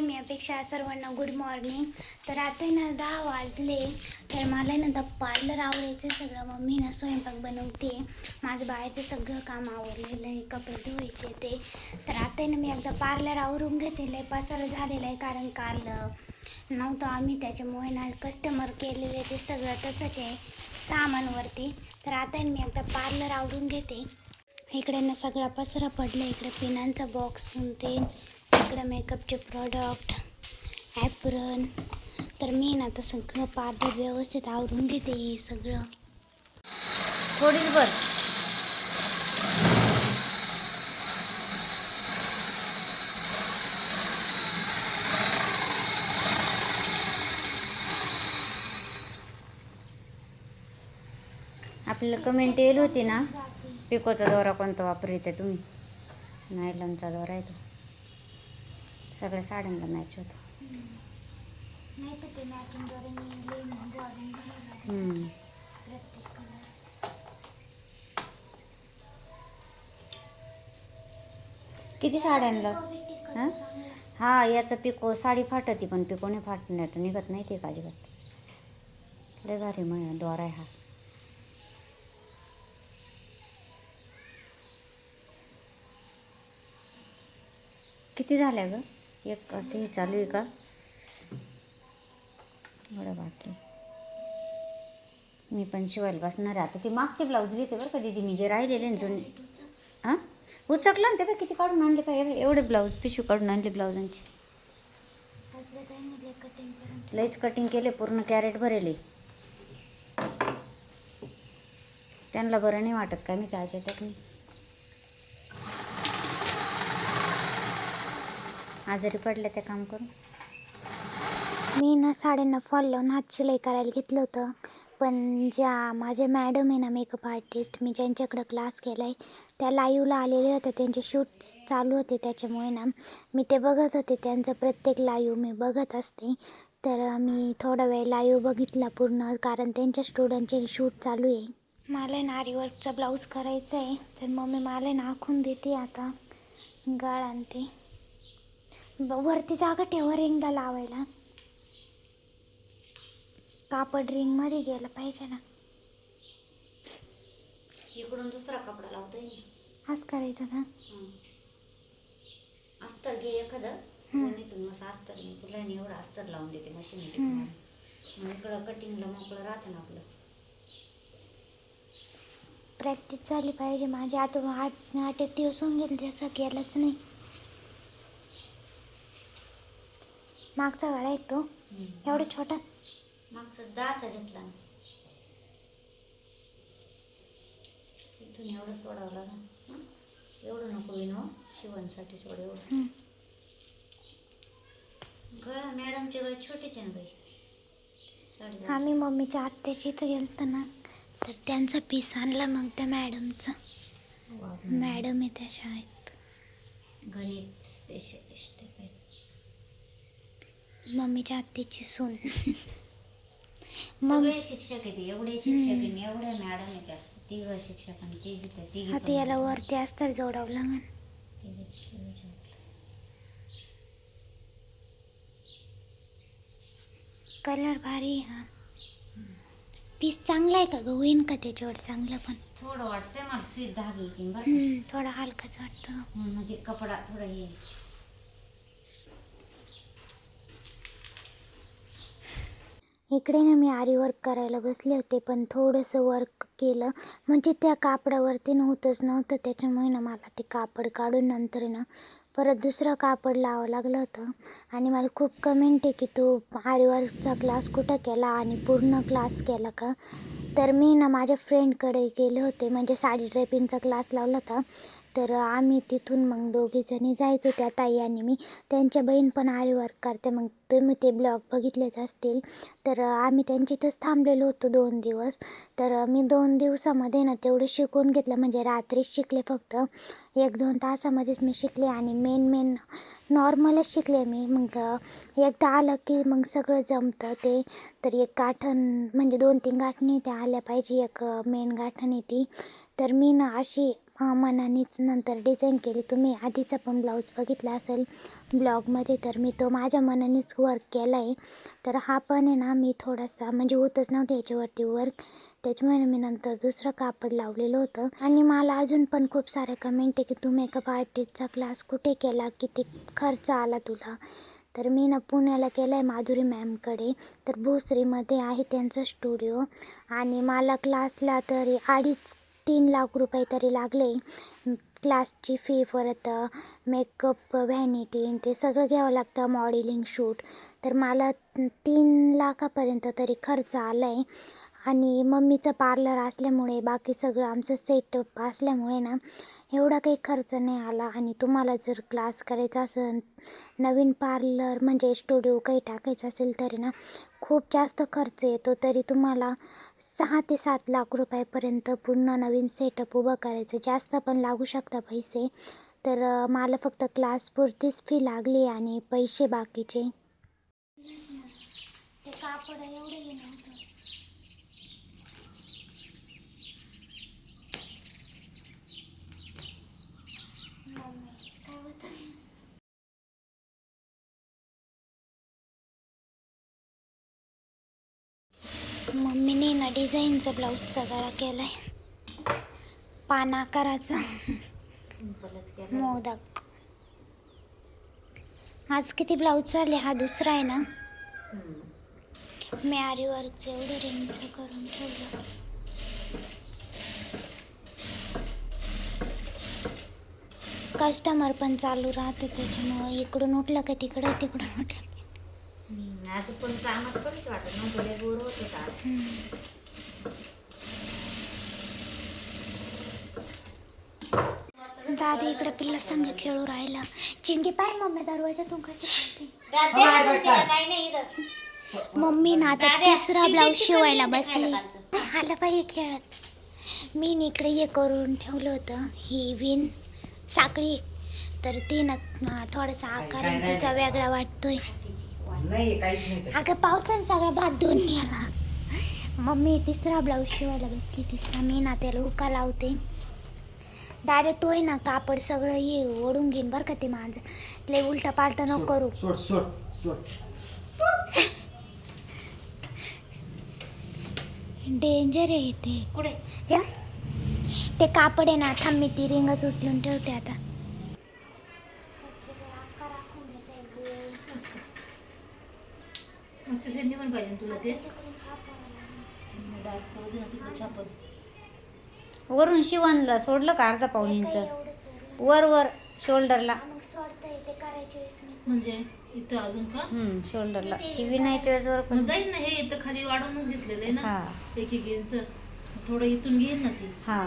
हाय मी अपेक्षा सर्वांना good morning तर आता ना दहा वाजले. तर मला ना आता पार्लर आवडायचं सगळं. मम्मी ना स्वयंपाक बनवते. माझं बाहेरचं सगळं काम आवडलेलं आहे कपडे धुवायचे ते. तर आता ना मी एकदा पार्लर आवरून घेतलेलं आहे पसारा झालेला आहे कारण काल नव्हतं आम्ही. त्याच्यामुळे ना कस्टमर केलेले ते सगळं तसंच आहे सामानवरती. तर आता मी एकदा पार्लर आवरून घेते. इकडे ना सगळा पसरा पडला इकडे पिनांचा बॉक्स ते इकडे मेकअपचे प्रॉडक्ट ॲप्रन तर मी ना आता सगळं पार्लर व्यवस्थित आवरून घेते हे सगळं. थोडीच बर आपल्याला कमेंट येईल होती ना? पिकोचा दोरा कोणता वापरते तुम्ही? नायलॉनचा दोरा आहे तो. सगळ्या साड्यांना मॅच होतो. नाही किती साड्यांना क्वालिटी हां? हा याचं पिको साडी फाटती पण पिकोने फाटण्याचं निघत नाही ते अजिबात? लय भारी मग दोरा आहे हा. किती झाल्या ग? एक ते चालू आहे का? एवढं बाकी. मी पण शिवायला बसणार आहे. आता ती मागचे ब्लाऊज घेते बरं का दिदी. मी जे राहिलेले ना जुने. हां? उचकलं ना ते बघ किती काढून आणले का? एवढे ब्लाऊज पिशवी काढून आणले ब्लाऊजांची लईच कटिंग केले पूर्ण कॅरेट भरेले. त्यांना बरं नाही वाटत काय मी त्याच्या त्यात आजारी पडलं ते काम करून. मी ना साड्यांना फॉल लावून हात शिलाई करायला घेतलं होतं. पण ज्या माझ्या मॅडम आहे ना मेकअप आर्टिस्ट मी ज्यांच्याकडं क्लास केला आहे त्या लाईव्हला आलेल्या होत्या त्यांचे शूट्स चालू होते. त्याच्यामुळे ना मी ते बघत होते. त्यांचं प्रत्येक लाईव्ह मी बघत असते. तर मी थोडा वेळ लाईव्ह बघितला पूर्ण कारण त्यांच्या स्टुडंटचे शूट चालू आहे. मला ना आरीवर्कचा ब्लाऊज करायचा आहे तर मग मी मला ना आखून देते आता. गाळ आणते. वरती जागा ठेवा रिंगला लावायला. कापड रिंगमध्ये गेलं पाहिजे ना. इकडून दुसरा कपडा लावता येईल असं करायचं का? अस्तर घे एखादं. कोणीतून अस्तर मी तुला एवढं अस्तर लावून देते मशीन मग इकडं कटिंगला मोकळं राहतं ना आपलं. प्रॅक्टिस झाली पाहिजे माझी. आता आठ आठ एक दिवस होऊन गेले तसं केलंच नाही. मागचा गळा एक तो एवढा छोटा. मागचं दहाचा घेतला इथून एवढं सोडावं लागेल? एवढं नको विनो. शिवणसाठी सोड एवढं. गळा मॅडमचे गळे छोटेच आहे ना बाई. आम्ही मम्मीच्या आत्याची इथं गेलतो ना तर त्यांचा पीस आणला मग त्या मॅडमचा. मॅडम आहे त्या शाळेत. गणित स्पेशलिस्ट मम्मीच्या आत्याची सून. मग सगळे शिक्षक आहेत एवढे शिक्षक आहे एवढ्या मॅडम त्या. तिघ शिक्षक आणि तिघी त्या तिघी आता याला वरती अस्तर जोडावं लागेल. कलर भारी आहे हा. पीस चांगला आहे का ग? होईन का त्याच्यावर चांगलं पण? थोडं वाटतंय मला स्वीट धागे बरं? हम्म, थोडा हलकाच वाटतं. म्हणजे कपडा थोडा हे. इकडे ना मी आरी वर्क करायला बसले होते पण थोडंसं वर्क केलं. म्हणजे त्या कापडावरती नव्हतंच नव्हतं त्याच्यामुळे ना मला ते कापड काढून नंतर ना परत दुसरं कापड लावावं लागलं होतं. आणि मला खूप कमेंट आहे की तू आरीवर्कचा क्लास कुठं केला आणि पूर्ण क्लास केला का? तर मी ना माझ्या फ्रेंडकडे गेले होते म्हणजे साडी ड्रेपिंगचा क्लास लावला होता. तर आम्ही तिथून मग दोघीजणी जायचो त्या ताई आणि मी. त्यांच्या बहीण पण आरी वर्क करते. मग तुम्ही ते ब्लॉग बघितलेच असतील. तर आम्ही त्यांच्या इथंच थांबलेलो होतो दोन दिवस. तर मी दोन दिवसामध्ये ना तेवढं शिकून घेतलं. म्हणजे रात्रीच शिकले फक्त. एक दोन तासामध्येच मी शिकले आणि मेन मेन नॉर्मलच शिकले मी. मग एकदा आलं की मग सगळं जमतं ते. तर एक गाठण म्हणजे दोन तीन गाठणी त्या आल्या पाहिजे. एक मेन गाठण आहे ती. तर मी ना अशी मनानेच नंतर डिझाईन केली. तुम्ही आधीचा पण ब्लाऊज बघितला असेल ब्लॉगमध्ये तर मी तो माझ्या मनानेच वर्क केला आहे तर हा पण आहे ना मी थोडासा म्हणजे होतच नव्हतं याच्यावरती वर्क त्याच्यामुळे मी नंतर दुसरं कापड लावलेलं होतं. आणि मला अजून पण खूप सारे कमेंट आहे की तू मेकअप आर्टिस्टचा क्लास कुठे केला? किती खर्च आला तुला? तर मी ना पुण्याला केला आहे माधुरी मॅमकडे तर भोसरीमध्ये आहे त्यांचा स्टुडिओ आणि मला क्लासला तरी अडीच तीन लाख रुपये तरी लागले. क्लासची फी परत मेकअप व्हॅनिटी ते सगळं घ्यावं लागतं मॉडेलिंग शूट तर मला तीन लाखापर्यंत तरी खर्च आला आहे आणि मम्मीचं पार्लर असल्यामुळे बाकी सगळं आमचं सेटअप असल्यामुळे ना एवढा काही खर्च नाही आला. आणि तुम्हाला जर क्लास करायचा असेल नवीन पार्लर म्हणजे स्टुडिओ काही टाकायचं असेल तरी ना खूप जास्त खर्च येतो. तरी तुम्हाला सहा ते सात लाख रुपयापर्यंत पूर्ण नवीन सेटअप उभं करायचं. जास्त पण लागू शकता पैसे. तर मला फक्त क्लासपुरतीच फी लागली आणि पैसे बाकीचे. ते कापड एवढे मम्मीने ना डिझाईनचा ब्लाऊजचा गळा आहे पान आकाराचा. मोदक. आज किती ब्लाऊज चालले? हा दुसरा आहे ना? मी आरीवर्क एवढं करून ठेवलं. कस्टमर पण चालू राहते त्याच्यामुळं इकडून उठलं का तिकडं तिकडून उठलं. आज पण कामात करूच वाटत. बोर होत होतं दादा इकडे पिल्ला संघ खेळू राहिला. चिंगी पाय मम्मी दरवाजातून कशी खेळते राहते पण तिला काही नाही इथं. मम्मी ना आता तिसरा ब्लाऊज शिवायला बसली? आलं पाहिजे. खेळत. मी न इकडे हे करून ठेवलं होतं. ही विण साखळी. तर ती ना ना थोडासा आकार काय तिचा वेगळा वाटतोय. नाही काहीच नाही त्याच्यात. अगं पावसाने सगळा भात धुवून गेला मम्मी तिसरा ब्लाऊज शिवायला बसली तिसरा. मी ना त्याला हुका लावते. दादा तोय ना कापड सगळं ये ओढून घेईन बरं का ते माझं. लय उलटा पालटा नको करू. सोड सोड सोड. डेंजर आहे ते. कुठे? हे? ते कापड आहे ना थांब मी ती रिंगच उचलून ठेवते आता. मग ते सेंडी पण पाहिजे ना तुला ते. डार्क करू दे ना तिकडे छापल वरून शिवणला सोडलं का अर्धा पाऊण इंच? वर वर शोल्डरला. म्हणजे इथं अजून का? हम्म शोल्डरला. टी व्ही नाही चॉईस वर मग पण जाईल ना हे इथं खाली वाढवूनच घेतलेलं आहे ना. हा. एक एक इंच. थोडं इथून घेईन ना ती. हा.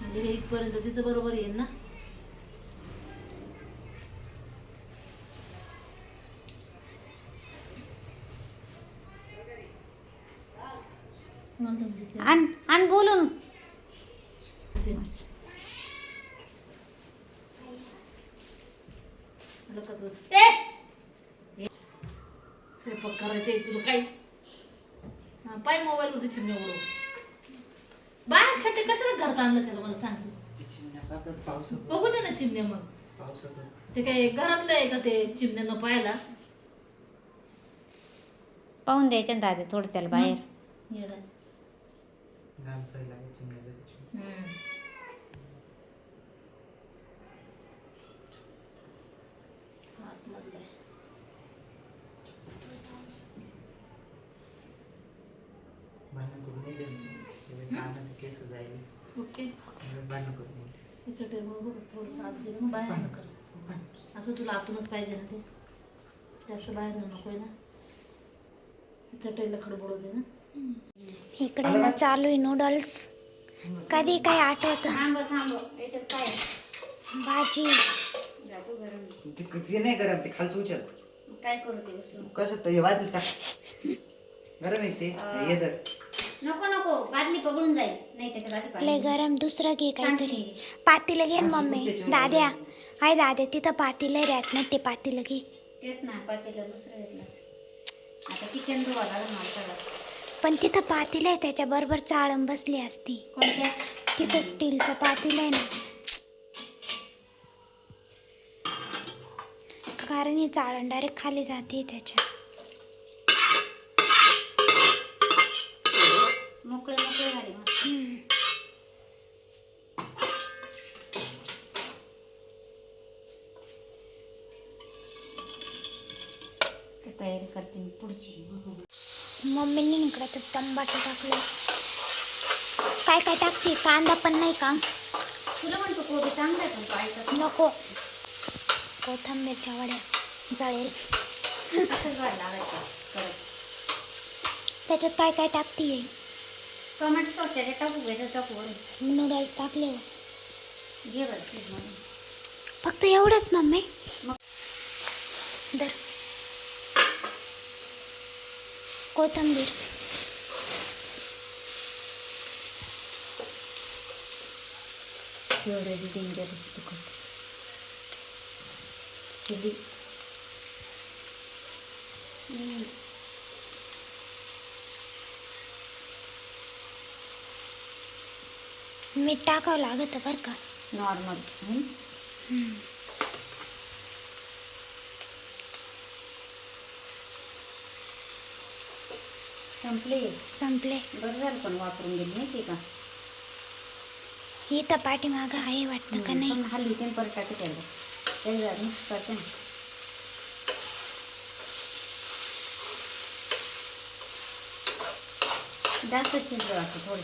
म्हणजे हे इथपर्यंत तिचं बरोबर येईल ना मला समजलं ते. आण आण बोलून. कसं-! स्वयंपाक करायचंय तुला काय? पाय मोबाईल वरती चिमण्या उडव बाहेर खाते कशाला घरात आणलं त्याला मला सांग बघू दे ना चिमण्या मग. ते काय घरातलं आहे का ते चिमण्यानं पाहायला? पाहून द्यायच्या दादा थोडं त्याला बाहेर. येडा. त्याची. हम्म. हात लागलाय. भांडण करून नाही देत मी. ते कानाचे केस जायले. ओके मी भांडण करून नाही देत. तिचं टेबल बघ थोडंसं आत गेलं मग बाहेर कर. भांडण. असं तुला आतूनच पाहिजे ना ते जास्त बाहेर नको आहे ना तिचं टेला खडबडवते ना इकडे ना चालू आहे नूडल्स कधी काही आठवतं? थांब थांब. याच्यात काय भाजी. जातो गरम. ते ते नाही गरम ते खालचं उचल. काय करू ते उचलून कसं तर हे वाजलं टाक. गरम आहे ते. ये धर. नको नको. बादली पकडून जाईल. नाही त्याच्या बादली लय पाणी गरम. दुसरं घे काहीतरी. सांगते. पातीला घे ना मम्मी. दाद्या. हाय दाद्या तिथं पातीला रॅक नाही ते पातीला घे. तेच ना पातेलं दुसरं घेतलं. आता किचन धुवा लागेल मला सगळं पण तिथं पातीला आहे त्याच्या बरोबर चाळण बसली असती. कोणत्या? तिथं स्टीलचं पातेलं आहे ना. कारण हे चाळण डायरेक्ट खाली जाते त्याच्या. मोकळे मोकळे झाले तयारी करते मी पुढची. मम्मीने इकडे तर टमाटे टाकले. काय काय टाकते? कांदा पण नाही का? तुला म्हणतो कोबी चांगला आहे पण तो ऐकत नको. कोथंबीरच्या वड्या जळेल. नाही. असंच व्हायला लागायचं परत. त्याच्यात काय काय टाकते टोमॅटो सॉस त्याच्यात टाकू घ्यायचं टाकू वरून. नूडल्स टाकले. घे बरं फक्त एवढंच मम्मी. मग. दर कोथंबीर. एवढं डेंजर तिखट चिली. मीठ टाकावं लागतं बरं का? नॉर्मल संपले. संपले. बरं झालं पण वापरून गेली माहिती का? ही तर पाठीमागं आहे वाटतं का नाही? हल्ली ते परत टाकते त्याला त्याला मिक्स करते ना. जास्त शिजलं वाटतं थोडं.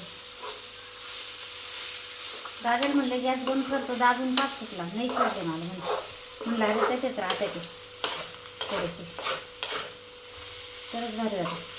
दादाला म्हणलं गॅस बंद करतो दाबून टाक फुटला नाही शिजले मला. म्हणजे म्हणलं अरे तसेच राहते ते. थोडेसे. तरच भारी वाटतं